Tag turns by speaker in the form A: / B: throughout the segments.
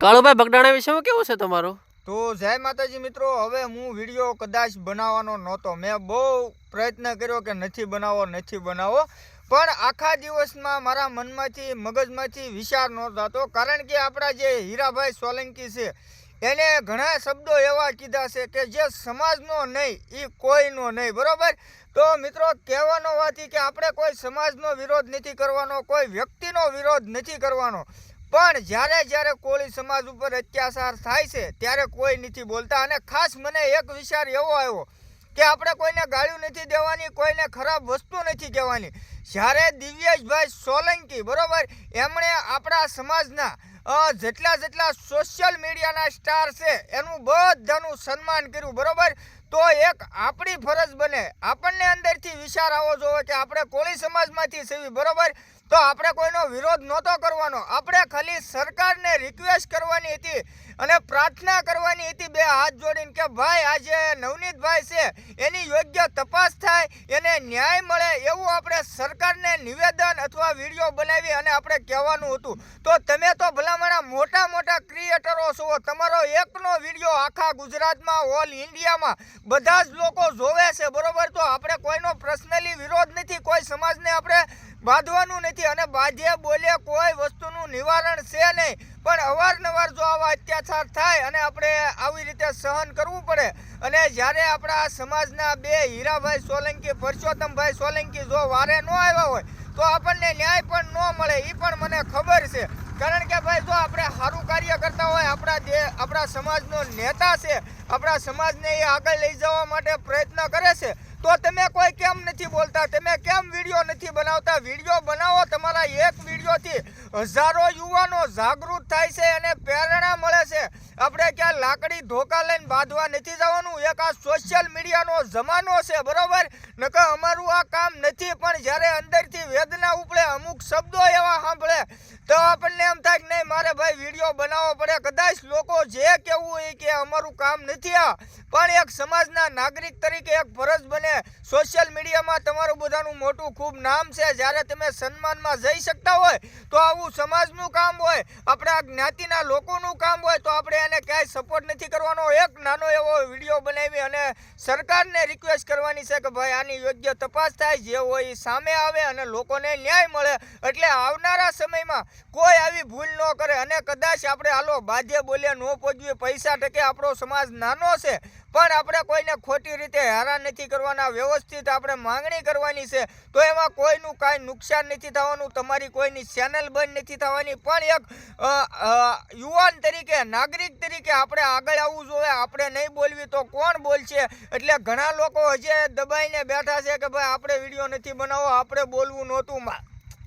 A: કાળુભાઈ બગડાણા વિશે કેવું છે તમારું?
B: તો જય માતાજી મિત્રો, હવે હું વીડિયો કદાચ બનાવવાનો નહોતો. મેં બહુ પ્રયત્ન કર્યો કે નથી બનાવો નથી બનાવો. પણ આખા દિવસમાં મારા મનમાંથી, મગજમાંથી વિચાર નહોતો કારણ કે આપણા જે હીરાભાઈ સોલંકી છે, એને ઘણા શબ્દો એવા કીધા છે કે જે સમાજનો નહીં એ કોઈનો નહીં. બરાબર? તો મિત્રો, કહેવાનો વાત કે આપણે કોઈ સમાજનો વિરોધ નથી કરવાનો, કોઈ વ્યક્તિનો વિરોધ નથી કરવાનો. પણ જ્યારે જ્યારે કોળી સમાજ ઉપર અત્યાચાર થાય છે, ત્યારે કોઈ નથી બોલતા. અને ખાસ મને એક વિચાર એવો આવ્યો કે આપણે કોઈને ગાળ્યું નથી દેવાની, કોઈને ખરાબ વસ્તુ નથી કહેવાની. જ્યારે દિવ્યેશભાઈ સોલંકી, બરોબર, એમણે આપણા સમાજના જેટલા જેટલા સોશિયલ મીડિયાના સ્ટાર છે, એનું બધાનું સન્માન કર્યું, બરોબર? તો એક આપણી ફરજ બને. આપણને અંદરથી વિચાર આવો જોવો કે આપણે કોળી સમાજમાંથી સેવી, બરોબર? તો આપણે કોઈનો વિરોધ નહોતો કરવાનો. આપણે ખાલી સરકારને રિક્વેસ્ટ કરવાની હતી અને પ્રાર્થના કરવાની હતી બે હાથ જોડીને કે ભાઈ આ જે નવનીતભાઈ છે, એની યોગ્ય તપાસ થાય, એને ન્યાય મળે એવું આપણે સરકારને નિવેદન અથવા વીડિયો બનાવી અને આપણે કહેવાનું હતું. તો તમે તો ભલામણા મોટા મોટા ક્રિએટરો છો, તમારો એકનો વીડિયો આખા ગુજરાતમાં ઓલ ઇન્ડિયામાં બધા જ લોકો જોવે છે, બરોબર? તો આપણે કોઈનો પર્સનલી વિરોધ નથી, કોઈ સમાજને આપણે બાંધવાનું નથી અને બાધ્ય બોલે કોઈ વસ્તુનું નિવારણ છે નહીં. પણ અવારનવાર જો આવા અત્યાચાર થાય અને આપણે આવી રીતે સહન કરવું પડે અને જ્યારે આપણા સમાજના બે હીરાભાઈ સોલંકી, પરસોત્તમભાઈ સોલંકી જો વારે ન આવ્યા હોય, તો આપણને ન્યાય પણ ન મળે એ પણ મને ખબર છે. કારણ કે ભાઈ, જો આપણે સારું કાર્ય કરતા હોય, આપણા જે, આપણા સમાજનો નેતા છે, આપણા સમાજને એ આગળ લઈ જવા માટે પ્રયત્ન કરે છે, તો તમે કોઈ કેમ નથી બોલતા? તમે કેમ વીડિયો નથી બનાવતા? વીડિયો બનાવો તમારા એક વિડીયોથી. હજારો યુવાનો જાગૃત થાય છે અને પ્રેરણા મળે છે. આપણે ક્યાં લાકડી ધોકા લઈને બાંધવા નથી જવાનું? એક આ સોશિયલ મીડિયાનો જમાનો છે, બરોબર? નકર અમારું આ કામ નથી, પણ જ્યારે અંદરથી વેદના ઉપડે, અમુક શબ્દો એવા સાંભળે, તો આપણને એમ થાય કે નહીં, મારે ભાઈ વીડિયો બનાવવો પડે. કદાચ લોકો જે કહેવું એ કે અમારું કામ નથી આ, પણ એક સમાજના નાગરિક તરીકે એક ફરજ બને. સોશિયલ મીડિયામાં તમારું બધાનું મોટું ખૂબ નામ છે. જ્યારે તમે સન્માનમાં જઈ શકતા હોય, તો આવું સમાજનું કામ હોય, આપણા જ્ઞાતિના લોકોનું કામ હોય, તો આપણે એને ક્યાંય સપોર્ટ નથી કરવાનો. એક નાનો એવો સરકારને રિક્વેસ્ટ કરવાની છે કે ભાઈ આની યોગ્ય તપાસ થાય, જે હોય એ સામે આવે અને લોકોને ન્યાય મળે. એટલે આવનારા સમયમાં કોઈ આવી ભૂલ ન કરે અને કદાચ આપણે હાલો બાધ્ય બોલ્યા ન પહોંચવી પૈસા ટકે આપણો સમાજ નાનો છે પણ આપણે કોઈને ખોટી રીતે હેરાન નથી કરવાના, વ્યવસ્થિત આપણે માંગણી કરવાની છે, તો એમાં કોઈનું કાંઈ નુકસાન નથી થવાનું, તમારી કોઈની ચેનલ બંધ નથી થવાની, પણ એક યુવાન તરીકે, નાગરિક તરીકે આપણે આગળ આવવું જોઈએ, આપણે નહીં બોલવી તો કોણ બોલશે? એટલે ઘણા લોકો હજી દબાઈને બેઠા છે કે ભાઈ, આપણે વીડિયો નથી બનાવવો, આપણે બોલવું નહોતું.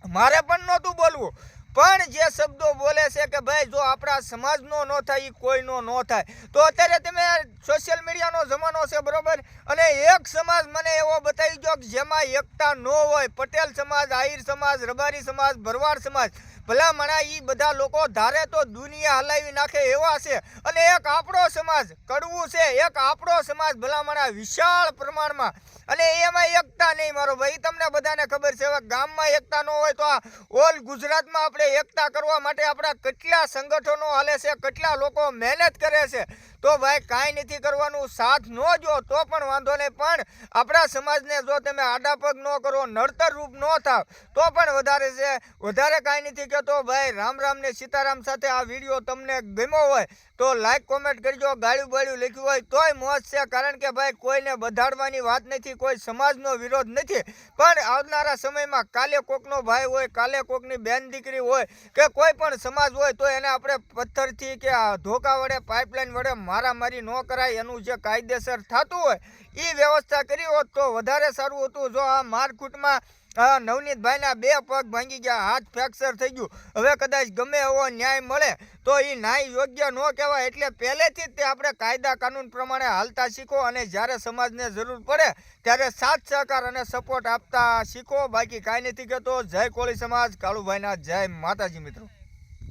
B: મારે પણ નહોતું બોલવું. પણ જે શબ્દો બોલે છે કે ભાઈ જો આપણા સમાજનો ન થાય એ કોઈનો ન થાય. તો અત્યારે તમે સોશિયલ મીડિયાનો જમાનો છે, બરોબર? અને એક સમાજ મને એવો બતાવી ગયો કે જેમાં એકતા ન હોય, પટેલ સમાજ, આહિર સમાજ, રબારી સમાજ, ભરવાડ સમાજ ભલા મણા એ બધા લોકો ધારે તો દુનિયા હલાવી નાખે એવા છે. અને એક આપણો સમાજ કડવું છે, એક આપણો સમાજ ભલા મણા વિશાળ પ્રમાણમાં. અને એમાં એકતા નહીં મારો ભાઈ. તમને બધાને ખબર છે ગામમાં એકતા ન હોય તો આ ઓલ ગુજરાતમાં આપણે એકતા કરવા માટે આપણા કેટલા સંગઠનો હાલે છે કેટલા લોકો મહેનત કરે છે. તો ભાઈ કાંઈ નથી કરવાનું, સાથ ન જો, તો પણ વાંધો નહીં. પણ આપણા સમાજને જો તમે આડા પગ ન કરો, નડતર રૂપ ન થાવ, તો પણ વધારે છે. વધારે કાંઈ નથી કહેતો. ભાઈ, રામ રામ ને સીતારામ સાથે આ વીડિયો તમને ગમ્યો હોય, તો લાઈક કોમેન્ટ કરજો. ગાળ્યું બાળ્યું લખ્યું હોય, તોય મોજ છે. કારણ કે ભાઈ, કોઈને બધાડવાની વાત નથી, કોઈ સમાજનો વિરોધ નથી. પણ આવનારા સમયમાં કાલે કોકનો ભાઈ હોય, કાલે કોકની બેન દીકરી હોય, કે કોઈ પણ સમાજ હોય, તો એને આપણે પથ્થરથી કે ધોકા વડે પાઇપલાઇન વડે મારામારી ન કરાય, એનું જે કાયદેસર થતું હોય એ વ્યવસ્થા કરી હોત તો વધારે સારું હતું. જો આ મારકૂટમાં નવનીતભાઈના બે પગ ભાંગી ગયા, હાથ ફ્રેક્ચર થઈ ગયું. હવે કદાચ ગમે એવો ન્યાય મળે, તો એ ન્યાય યોગ્ય ન કહેવાય. એટલે પહેલેથી જ તે આપણે કાયદા કાનૂન પ્રમાણે હાલતા શીખો અને જ્યારે સમાજને જરૂર પડે, ત્યારે સાથ, સહકાર અને સપોર્ટ આપતા શીખો. બાકી કાંઈ નથી કહેતો. જય કોળી સમાજ. કાળુભાઈના જય માતાજી મિત્રો.